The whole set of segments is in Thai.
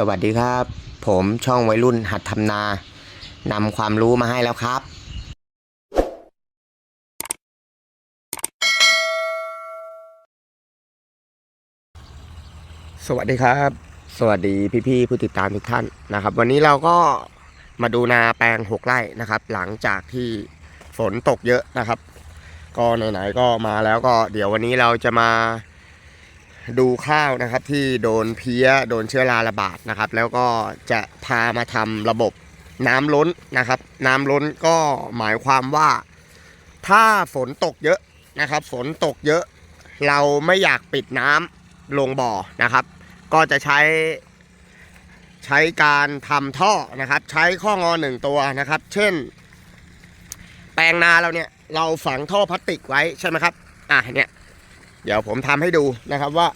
สวัสดีครับ ผมช่องวัยรุ่นหัดทำนานำความรู้มาให้แล้วครับ สวัสดีครับ สวัสดีพี่ๆผู้ติดตามทุกท่านนะครับ วันนี้เราก็มาดูนาแปลงหกไร่นะครับ หลังจากที่ฝนตกเยอะนะครับ ก็ไหนๆก็มาแล้วก็เดี๋ยววันนี้เราจะมา ดูข้าวนะครับที่โดนเพี้ยโดนเชื้อราระบาดนะครับ แล้วก็จะพามาทำระบบน้ำล้นนะครับ น้ำล้นก็หมายความว่าถ้าฝนตกเยอะนะครับ ฝนตกเยอะ เราไม่อยากปิดน้ำลงบ่อนะครับ ก็จะใช้ใช้การทำท่อนะครับ ใช้ข้องอหนึ่งตัวนะครับ เช่น แปลงนาเราเนี่ยเราฝังท่อพลาสติกไว้ใช่ไหมครับอะเนี่ย เดี๋ยวผมทำให้ดูนะครับว่า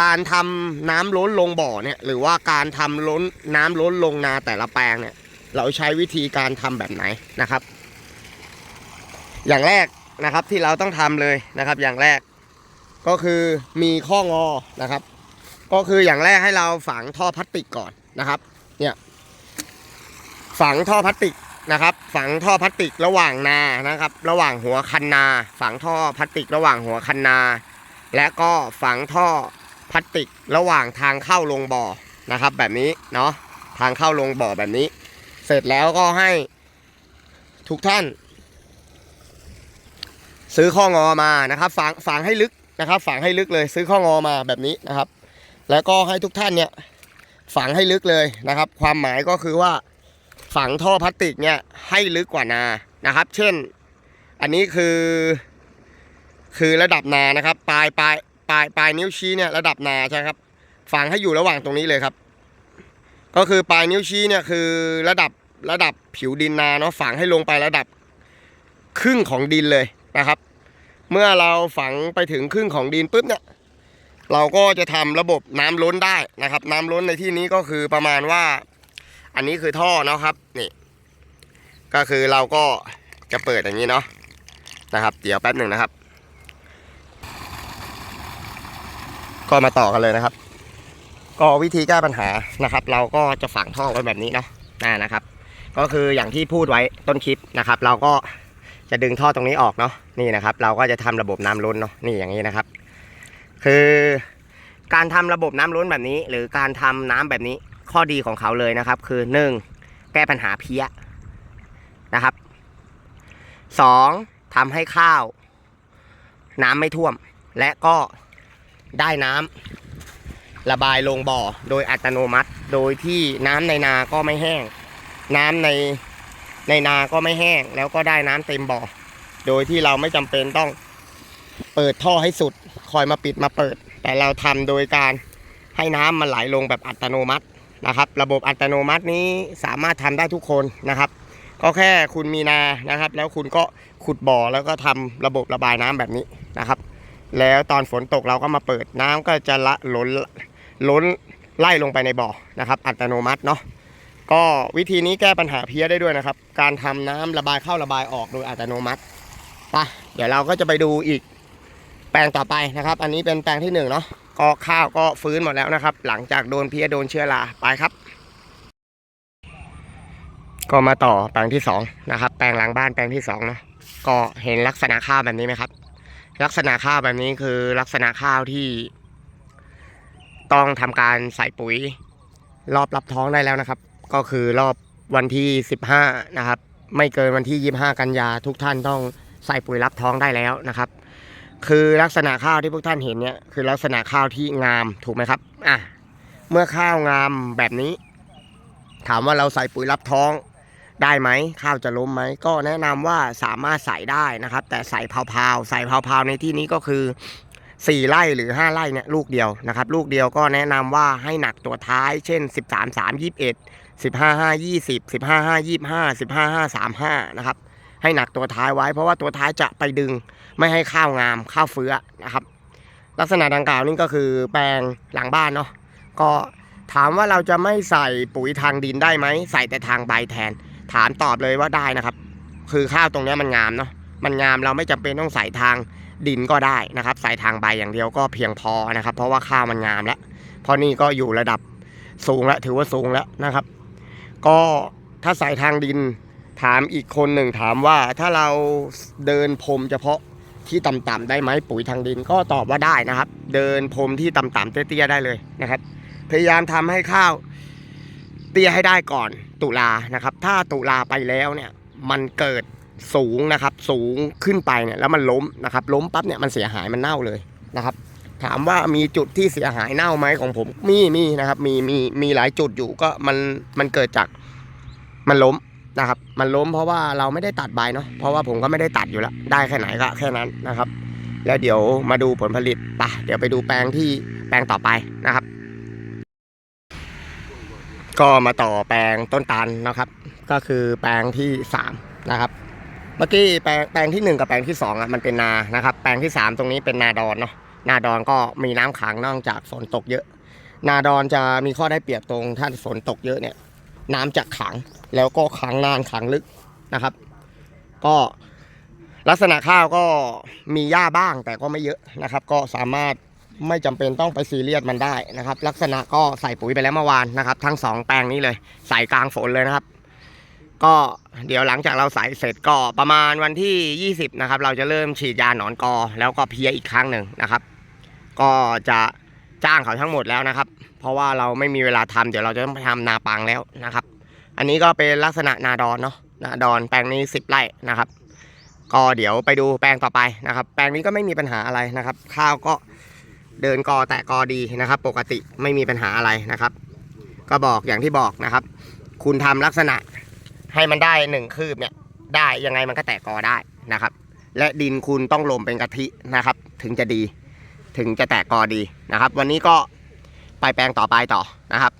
การทำน้ำล้นลงบ่อเนี่ย หรือว่าการทำล้นน้ำล้นลงนาแต่ละแปลงเนี่ย เราใช้วิธีการทำแบบไหนนะครับ อย่างแรกนะครับที่เราต้องทำเลยนะครับ อย่างแรกก็คือมีข้องอนะครับ ก็คืออย่างแรกให้เราฝังท่อพลาสติกก่อนนะครับ เนี่ยฝังท่อพลาสติก นะครับ ฝังท่อพลาสติกระหว่างนานะครับ ระหว่างหัวคันนา ฝังท่อพลาสติกระหว่างหัวคันนา และก็ฝังท่อพลาสติกระหว่างทางเข้าลงบ่อนะครับ แบบนี้เนาะทางเข้าลงบ่อแบบนี้ เสร็จแล้วก็ให้ทุกท่าน ซื้อข้องอมานะครับ ฝังฝังให้ลึกนะครับ ฝังให้ลึกเลยซื้อข้องอมาแบบนี้นะครับ แล้วก็ให้ทุกท่านเนี่ยฝังให้ลึกเลยนะครับ ความหมายก็คือว่า ฝังท่อพลาสติกเนี่ยให้ลึกกว่านานะครับ เช่น อันนี้คือ คือระดับนานะครับ ปลายปลายปลายปลายนิ้วชี้เนี่ยระดับนาใช่ครับ ฝังให้อยู่ระหว่างตรงนี้เลยครับ ก็คือปลายนิ้วชี้เนี่ยคือระดับระดับผิวดินนาเนาะฝังให้ลงไประดับครึ่งของดินเลยนะครับ เมื่อเราฝังไปถึงครึ่งของดินปุ๊บเนี่ยเราก็จะทำระบบน้ำล้นได้นะครับ น้ำล้นในที่นี้ก็คือประมาณว่า อันนี้คือท่อเนาะครับนี่ก็คือเราก็จะเปิดอย่างนี้เนาะนะครับ เดี๋ยวแป๊บหนึ่งนะครับ ก็มาต่อกันเลยนะครับ ก็วิธีแก้ปัญหานะครับ เราก็จะฝังท่อไว้แบบนี้เนาะอ่านะครับ ก็คืออย่างที่พูดไว้ต้นคลิปนะครับ เราก็จะดึงท่อตรงนี้ออกเนาะนี่นะครับ เราก็จะทำระบบน้ำล้นเนาะนี่อย่างนี้นะครับ คือการทำระบบน้ำล้นแบบนี้ หรือการทำน้ำแบบนี้ ข้อดีของเขาเลยนะครับ คือ 1. แก้ปัญหาเพี้ยนะครับ 2. ทำให้ข้าว น้ำไม่ท่วม และก็ได้น้ำระบายลงบ่อโดยอัตโนมัติ โดยที่น้ำในนาก็ไม่แห้ง น้ำในในนาก็ไม่แห้ง แล้วก็ได้น้ำเต็มบ่อ โดยที่เราไม่จำเป็นต้องเปิดท่อให้สุด คอยมาปิดมาเปิด แต่เราทำโดยการให้น้ำมันไหลลงแบบอัตโนมัติ นะครับ ระบบอัตโนมัตินี้สามารถทำได้ทุกคนนะครับ ก็แค่คุณมีนานะครับ แล้วคุณก็ขุดบ่อแล้วก็ทำระบบระบายน้ำแบบนี้นะครับ แล้วตอนฝนตกเราก็มาเปิดน้ำก็จะละล้นล้นไล่ลงไปในบ่อนะครับ อัตโนมัติเนาะก็วิธีนี้แก้ปัญหาเพี้ยได้ด้วยนะครับ การทำน้ำระบายเข้าระบายออกโดยอัตโนมัติไปเดี๋ยวเราก็จะไปดูอีกแปลงต่อไปนะครับ อันนี้เป็นแปลงที่หนึ่งเนาะ ก็ข้าวก็ฟื้นหมดแล้วนะครับ หลังจากโดนเพี้ยโดนเชื้อราไปครับ ก็มาต่อแปลงที่สองนะครับ แปลงหลังบ้านแปลงที่สองนะก็เห็นลักษณะข้าวแบบนี้ไหมครับ ลักษณะข้าวแบบนี้คือลักษณะข้าวที่ ต้องทำการใส่ปุ๋ย รอบรับท้องได้แล้วนะครับ ก็คือรอบวันที่15นะครับ ไม่เกินวันที่25กันยาทุกท่านต้องใส่ปุ๋ยรับท้องได้แล้วนะครับ คือลักษณะข้าวที่พวกท่านเห็นเนี่ยคือลักษณะข้าวที่งามถูกไหมครับอะเมื่อข้าวงามแบบนี้ ถามว่าเราใส่ปุ๋ยรับท้องได้ไหมข้าวจะล้มไหมก็แนะนำว่าสามารถใส่ได้นะครับ แต่ใส่เผาๆใส่เผาๆในที่นี้ก็คือ 4ไร่หรือ 5ไร่เนี่ยลูกเดียวนะครับ ลูกเดียวก็แนะนำว่าให้หนักตัวท้าย เช่น 13 3 21 15 5 20 15 5 25 15 5 35นะครับให้หนักตัวท้ายไว้เพราะว่าตัวท้ายจะไปดึง ไม่ให้ข้าวงามข้าวเฟื้อนะครับ ลักษณะดังกล่าวนี่ก็คือแปลงหลังบ้านเนาะก็ถามว่าเราจะไม่ใส่ปุ๋ยทางดินได้ไหมใส่แต่ทางใบแทน ถามตอบเลยว่าได้นะครับ คือข้าวตรงนี้มันงามเนาะมันงามเราไม่จำเป็นต้องใส่ทางดินก็ได้นะครับ ใส่ทางใบอย่างเดียวก็เพียงพอนะครับ เพราะว่าข้าวมันงามแล้วเพราะนี่ก็อยู่ระดับสูงแล้วถือว่าสูงแล้วนะครับ ก็ถ้าใส่ทางดินถามอีกคนหนึ่งถามว่าถ้าเราเดินพรมเฉพาะ ที่ต่ำๆได้ไหมปุ๋ยทางดินก็ตอบว่าได้นะครับ เดินพรมที่ต่ำๆเตี้ยๆได้เลยนะครับ พยายามทำให้ข้าวเตี้ยให้ได้ก่อนตุลานะครับ ถ้าตุลาไปแล้วเนี่ยมันเกิดสูงนะครับ สูงขึ้นไปเนี่ยแล้วมันล้มนะครับ ล้มปั๊บเนี่ยมันเสียหายมันเน่าเลยนะครับ ถามว่ามีจุดที่เสียหายเน่าไหมของผมมีมีนะครับ มีมีมีหลายจุดอยู่ก็มันมันเกิดจากมันล้ม นะครับ มันล้มเพราะว่าเราไม่ได้ตัดใบเนาะเพราะว่าผมก็ไม่ได้ตัดอยู่แล้ว ได้แค่ไหนก็แค่นั้นนะครับ แล้วเดี๋ยวมาดูผลผลิตไปะเดี๋ยวไปดูแปลงที่แปลงต่อไปนะครับ ก็มาต่อแปลงต้นตาลนะครับ ก็คือแปลงที่สามนะครับเมื่อกี้แปลงแปลงที่หนึ่งกับแปลงที่สองอะมันเป็นนานะครับ แปลงที่สามตรงนี้เป็นนาดอนเนาะนาดอนก็มีน้ำขังนอกจากฝนตกเยอะ นาดอนจะมีข้อได้เปรียบตรงถ้าฝนตกเยอะเนี่ย น้ำจะขัง แล้วก็ขังนานขังลึกนะครับ ก็ลักษณะข้าวก็มีหญ้าบ้างแต่ก็ไม่เยอะนะครับ ก็สามารถไม่จำเป็นต้องไปซีเรียสมันได้นะครับ ลักษณะก็ใส่ปุ๋ยไปแล้วเมื่อวานนะครับ ทั้งสองแปลงนี้เลย ใส่กลางฝนเลยนะครับ ก็เดี๋ยวหลังจากเราใส่เสร็จก็ประมาณวันที่ 20 นะครับ เราจะเริ่มฉีดยาหนอนกอ แล้วก็เพียอีกครั้งหนึ่งนะครับ ก็จะจ้างเขาทั้งหมดแล้วนะครับ เพราะว่าเราไม่มีเวลาทำเดี๋ยวเราจะต้องไปทำนาปังแล้วนะครับ อันนี้ก็เป็นลักษณะนาดอนเนาะนาดอนแปลงนี้10ไร่นะครับ ก็เดี๋ยวไปดูแปลงต่อไปนะครับ แปลงนี้ก็ไม่มีปัญหาอะไรนะครับ ข้าวก็เดินกอแตะกอดีนะครับ ปกติไม่มีปัญหาอะไรนะครับ ก็บอกอย่างที่บอกนะครับ คุณทำลักษณะให้มันได้หนึ่งคืบเนี่ยได้ยังไงมันก็แตะกอได้นะครับ และดินคุณต้องลมเป็นกะทินะครับ ถึงจะดี ถึงจะแตกกอดีนะครับ วันนี้ก็ไปแปลงต่อไปต่อนะครับ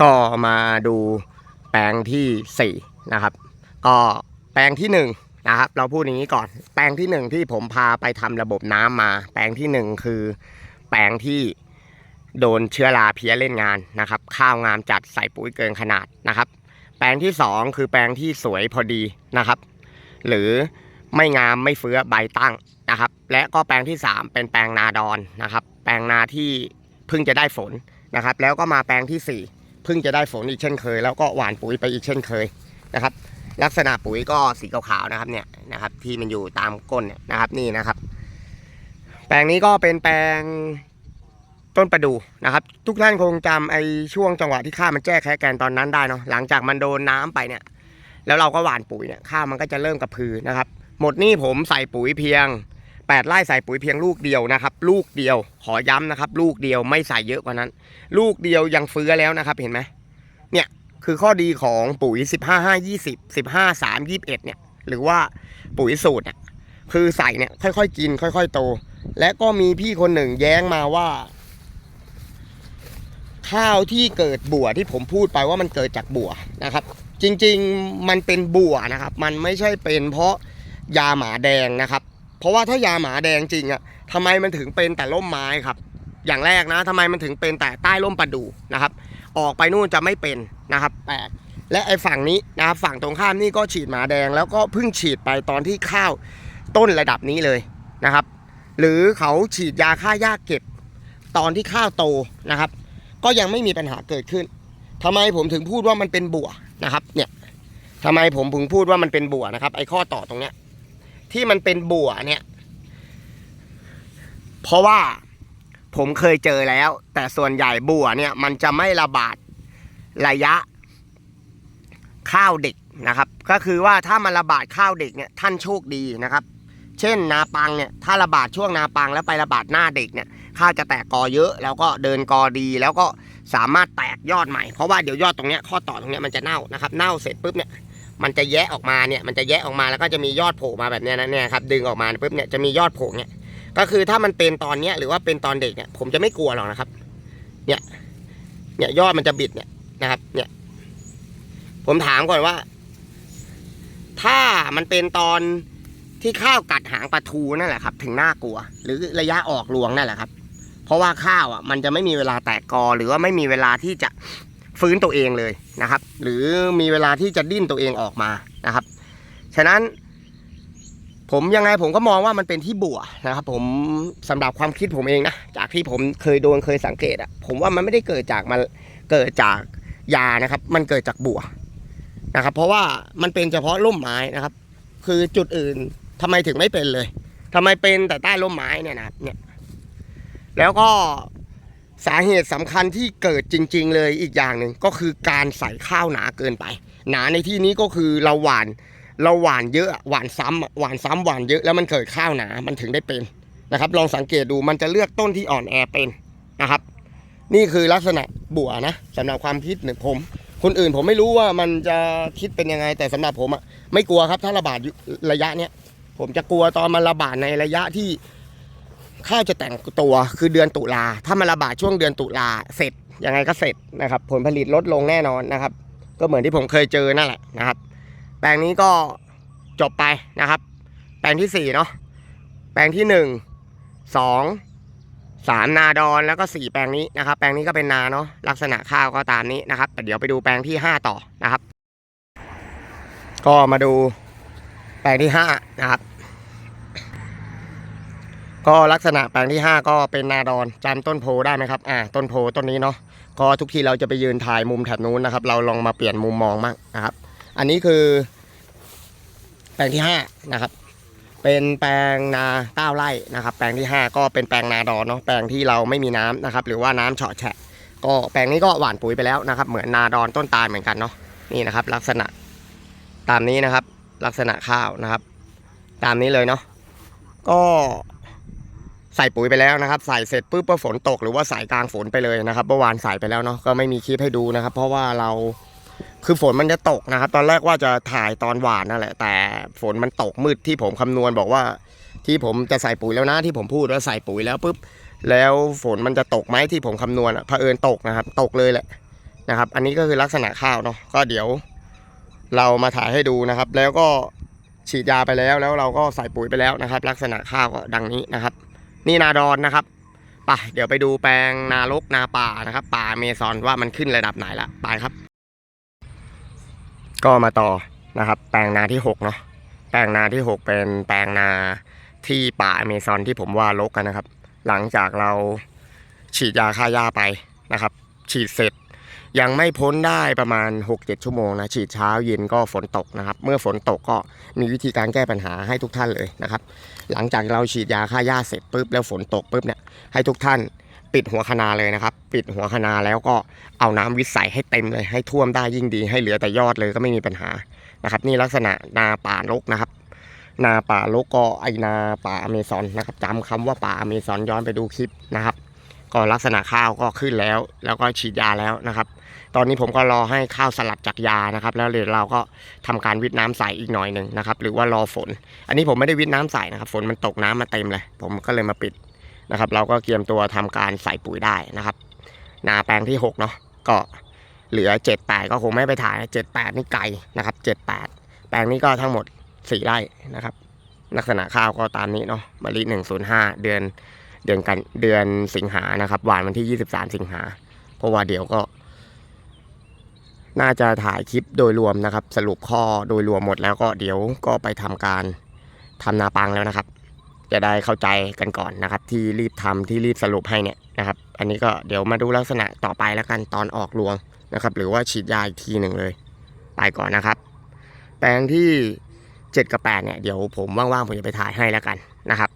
ก็มาดูแปลงที่สี่นะครับ ก็แปลงที่หนึ่งนะครับ เราพูดอย่างนี้ก่อน แปลงที่หนึ่งที่ผมพาไปทำระบบน้ำมา แปลงที่หนึ่งคือแปลงที่โดนเชื้อราเพี้ยเล่นงานนะครับ ข้าวงามจัดใส่ปุ๋ยเกินขนาดนะครับ แปลงที่สองคือแปลงที่สวยพอดีนะครับ หรือไม่งามไม่เฟื้อใบตั้งนะครับ และก็แปลงที่ 3 เป็นแปลงนาดอนนะครับ แปลงนาที่เพิ่งจะได้ฝนนะครับ แล้วก็มาแปลงที่ 4 เพิ่งจะได้ฝนอีกเช่นเคย แล้วก็หว่านปุ๋ยไปอีกเช่นเคยนะครับ ลักษณะปุ๋ยก็สีขาวๆนะครับเนี่ยนะครับที่มันอยู่ตามก้นเนี่ยนะครับนี่นะครับ แปลงนี้ก็เป็นแปลงต้นประดูนะครับ ทุกท่านคงจำไอ้ช่วงจังหวะที่ข้ามันแจ้แค่แกนตอนนั้นได้เนาะหลังจากมันโดนน้ำไปเนี่ย แล้วเราก็หว่านปุ๋ยเนี่ยข้าวมันก็จะเริ่มกระพือนะครับ หมดนี่ผมใส่ปุ๋ยเพียง 8 ไร่ใส่ปุ๋ยเพียงลูกเดียวนะครับ ลูกเดียวขอย้ำนะครับ ลูกเดียวไม่ใส่เยอะกว่านั้น ลูกเดียวยังเฟื้อแล้วนะครับเห็นไหมเนี่ยคือข้อดีของปุ๋ย 15 5 20 15 3 21เนี่ยหรือว่าปุ๋ยสูตรเนี่ยคือใส่เนี่ยค่อยๆกิน ค่อย ๆ โต และก็มีพี่คนหนึ่งแย้งมาว่า ข้าวที่เกิดบัวที่ผมพูดไปว่ามันเกิดจากบัวนะครับ จริงๆมันเป็นบัวนะครับ มันไม่ใช่เป็นเพราะยาหมาแดงนะครับ เพราะว่าถ้ายาหมาแดงจริงอะทำไมมันถึงเป็นแต่ร่มไม้ครับ อย่างแรกนะทำไมมันถึงเป็นแต่ใต้ร่มประดูนะครับ ออกไปนู่นจะไม่เป็นนะครับแปลกและไอ้ฝั่งนี้นะครับฝั่งตรงข้ามนี่ก็ฉีดหมาแดง แล้วก็เพิ่งฉีดไปตอนที่ข้าวต้นระดับนี้เลยนะครับ หรือเขาฉีดยาฆ่าหญ้าเก็บ ตอนที่ข้าวโตนะครับ ก็ยังไม่มีปัญหาเกิดขึ้นทำไมผมถึงพูดว่ามันเป็นบัวนะครับเนี่ยทำไมผมถึงพูดว่ามันเป็นบัวนะครับ ไอ้ข้อต่อตรงเนี้ย ที่มันเป็นบัวเนี่ย เพราะว่าผมเคยเจอแล้ว แต่ส่วนใหญ่บัวเนี่ยมันจะไม่ระบาดระยะข้าวเด็กนะครับ ก็คือว่าถ้ามันระบาดข้าวเด็กเนี่ยท่านโชคดีนะครับ เช่นนาปังเนี่ยถ้าระบาดช่วงนาปังแล้วไประบาดหน้าเด็กเนี่ยข้าวจะแตกกอเยอะ แล้วก็เดินกอดีแล้วก็สามารถแตกยอดใหม่เพราะว่าเดี๋ยวยอดตรงเนี้ยข้อต่อตรงเนี้ยมันจะเน่านะครับ เน่าเสร็จปุ๊บเนี่ย มันจะแยะออกมาเนี่ยมันจะแยะออกมาแล้วก็จะมียอดโผล่มาแบบนี้นะเนี่ยครับดึงออกมาปุ๊บเนี่ยจะมียอดโผล่เนี่ยก็คือถ้ามันเป็นตอนเนี้ยหรือว่าเป็นตอนเด็กเนี่ยผมจะไม่กลัวหรอกนะครับ เนี่ยเนี่ยยอดมันจะบิดเนี่ยนะครับ เนี่ย ผมถามก่อนว่า ถ้ามันเป็นตอนที่ข้าวกัดหางปลาทูนั่นแหละครับ ถึงน่ากลัว หรือระยะออกรวงนั่นแหละครับ เพราะว่าข้าวอะมันจะไม่มีเวลาแตกกอหรือว่าไม่มีเวลาที่จะ ฟื้นตัวเองเลยนะครับ หรือมีเวลาที่จะดิ้นตัวเองออกมานะครับ ฉะนั้นผมยังไงผมก็มองว่ามันเป็นที่บัวนะครับ ผมสำหรับความคิดผมเองนะจากที่ผมเคยโดนเคยสังเกตอะผมว่ามันไม่ได้เกิดจากมันเกิดจากยานะครับ มันเกิดจากบัวนะครับ เพราะว่ามันเป็นเฉพาะร่มไม้นะครับ คือจุดอื่นทำไมถึงไม่เป็นเลยทำไมเป็นแต่ใต้ร่มไม้เนี่ยนะเนี่ยแล้วก็ สาเหตุสำคัญที่เกิดจริง ๆ เลยอีกอย่างหนึ่งก็คือการใส่ข้าวหนาเกินไป หนาในที่นี้ก็คือเราหวานเราหวานเยอะหวานซ้ำหวานซ้ำหวานเยอะแล้วมันเกิดข้าวหนามันถึงได้เป็นนะครับ ลองสังเกตดูมันจะเลือกต้นที่อ่อนแอเป็นนะครับ นี่คือลักษณะบัวนะสำหรับความคิดเนี่ยผม คนอื่นผมไม่รู้ว่ามันจะคิดเป็นยังไง แต่สำหรับผมอะไม่กลัวครับถ้าระบาดระยะเนี้ยผมจะกลัวตอนมันระบาดในระยะที่ ข้าวจะแต่งตัวคือเดือนตุลาถ้ามันระบาดช่วงเดือนตุลาเสร็จยังไงก็เสร็จนะครับ ผลผลิตลดลงแน่นอนนะครับ ก็เหมือนที่ผมเคยเจอนั่นแหละนะครับ แปลงนี้ก็จบไปนะครับ แปลงที่สี่เนาะแปลงที่หนึ่งสองสามนาดอนแล้วก็สี่แปลงนี้นะครับ แปลงนี้ก็เป็นนาเนาะลักษณะข้าวก็ตามนี้นะครับแต่เดี๋ยวไปดูแปลงที่ห้าต่อนะครับ ก็มาดูแปลงที่ห้านะครับ ก็ลักษณะแปลงที่ห้าก็เป็นนาดอนจำต้นโพได้ไหมครับอ่าต้นโพต้นนี้เนาะก็ทุกทีเราจะไปยืนถ่ายมุมแถบนู้นนะครับ เราลองมาเปลี่ยนมุมมองบ้างนะครับ อันนี้คือ แปลงที่ห้านะครับ เป็นแปลงนาเก้าไร่นะครับ แปลงที่ห้าก็เป็นแปลงนาดอนเนาะแปลงที่เราไม่มีน้ำนะครับ หรือว่าน้ำเฉาะแฉะ ก็แปลงนี้ก็หว่านปุ๋ยไปแล้วนะครับ เหมือนนาดอนต้นตาลเหมือนกันเนาะนี่นะครับ ลักษณะตามนี้นะครับ ลักษณะข้าวนะครับ ตามนี้เลยเนาะก็ ใส่ปุ๋ยไปแล้วนะครับใส่เสร็จปุ๊บพอฝนตกหรือว่าใส่กลางฝนไปเลยนะครับเมื่อวานใส่ไปแล้วเนาะก็ไม่มีคลิปให้ดูนะครับ เพราะว่าเราคือฝนมันจะตกนะครับ ตอนแรกว่าจะถ่ายตอนหวานนั่นแหละ แต่ฝนมันตกมืดที่ผมคำนวณบอกว่า ที่ผมจะใส่ปุ๋ยแล้วนะที่ผมพูดว่าใส่ปุ๋ยแล้วปุ๊บแล้วฝนมันจะตกไหมที่ผมคำนวณอะเผอิญตกนะครับ ตกเลยแหละนะครับ อันนี้ก็คือลักษณะข้าวเนาะก็เดี๋ยว เรามาถ่ายให้ดูนะครับ แล้วก็ฉีดยาไปแล้วแล้วเราก็ใส่ปุ๋ยไปแล้วนะครับ ลักษณะข้าวก็ดังนี้นะครับ นี่นาดอนนะครับไปเดี๋ยวไปดูแปลงนาลกนาป่านะครับ ป่าเมซอนว่ามันขึ้นระดับไหนละไปครับ ก็มาต่อนะครับ แปลงนาที่6เนาะแปลงนาที่ 6 เป็นแปลงนาที่ป่าเมซอนที่ผมว่าลกกันนะครับ หลังจากเราฉีดยาฆ่าหญ้าไปนะครับ ฉีดเสร็จ ยังไม่พ้นได้ประมาณ 6-7 ชั่วโมงนะฉีดเช้าเย็นก็ฝนตกนะครับ เมื่อฝนตกก็มีวิธีการแก้ปัญหาให้ทุกท่านเลยนะครับ หลังจากเราฉีดยาฆ่าหญ้าเสร็จปุ๊บแล้วฝนตกปุ๊บเนี่ยให้ทุกท่านปิดหัวคนาเลยนะครับ ปิดหัวคนาแล้วก็เอาน้ำวิทย์ใส่ให้เต็มเลยให้ท่วมได้ยิ่งดี ให้เหลือแต่ยอดเลยก็ไม่มีปัญหานะครับ นี่ลักษณะนาป่ารกนะครับ นาป่ารกก็ไอนาป่าอเมซอนนะครับจำคำว่าป่าอเมซอนย้อนไปดูคลิปนะครับ ก็ลักษณะข้าวก็ขึ้นแล้ว แล้วก็ฉีดยาแล้วนะครับ ตอนนี้ผมก็รอให้ข้าวสลัดจากยานะครับ แล้วเดี๋ยวเราก็ทำการวิทน้ำใส่อีกหน่อยหนึ่งนะครับ หรือว่ารอฝน อันนี้ผมไม่ได้วิทน้ำใส่นะครับ ฝนมันตกน้ำมาเต็มเลย ผมก็เลยมาปิดนะครับ เราก็เตรียมตัวทำการใส่ปุ๋ยได้นะครับ นาแปลงที่หกเนาะก็เหลือเจ็ดแปดก็คงไม่ไปถ่ายเจ็ดแปดนี่ไกลนะครับเจ็ดแปดแปลงนี้ก็ทั้งหมดสี่ไร่นะครับ ลักษณะข้าวก็ตามนี้เนาะมะลิหนึ่งศูนย์ห้าเดือนเดือนกันเดือนสิงหานะครับหวานวันที่ยี่สิบสามสิงหาเพราะว่าเดี๋ยวก็ น่าจะถ่ายคลิปโดยรวมนะครับ สรุปข้อโดยรวมหมดแล้วก็เดี๋ยวก็ไปทำการทำนาปังแล้วนะครับ จะได้เข้าใจกันก่อนนะครับ ที่รีบทำที่รีบสรุปให้เนี่ยนะครับ อันนี้ก็เดี๋ยวมาดูลักษณะต่อไปแล้วกันตอนออกรวงนะครับ หรือว่าฉีดยาอีกทีหนึ่งเลย ไปก่อนนะครับ แปลงที่ 7 กับ 8 เนี่ยเดี๋ยวผมว่างๆผมจะไปถ่ายให้แล้วกันนะครับ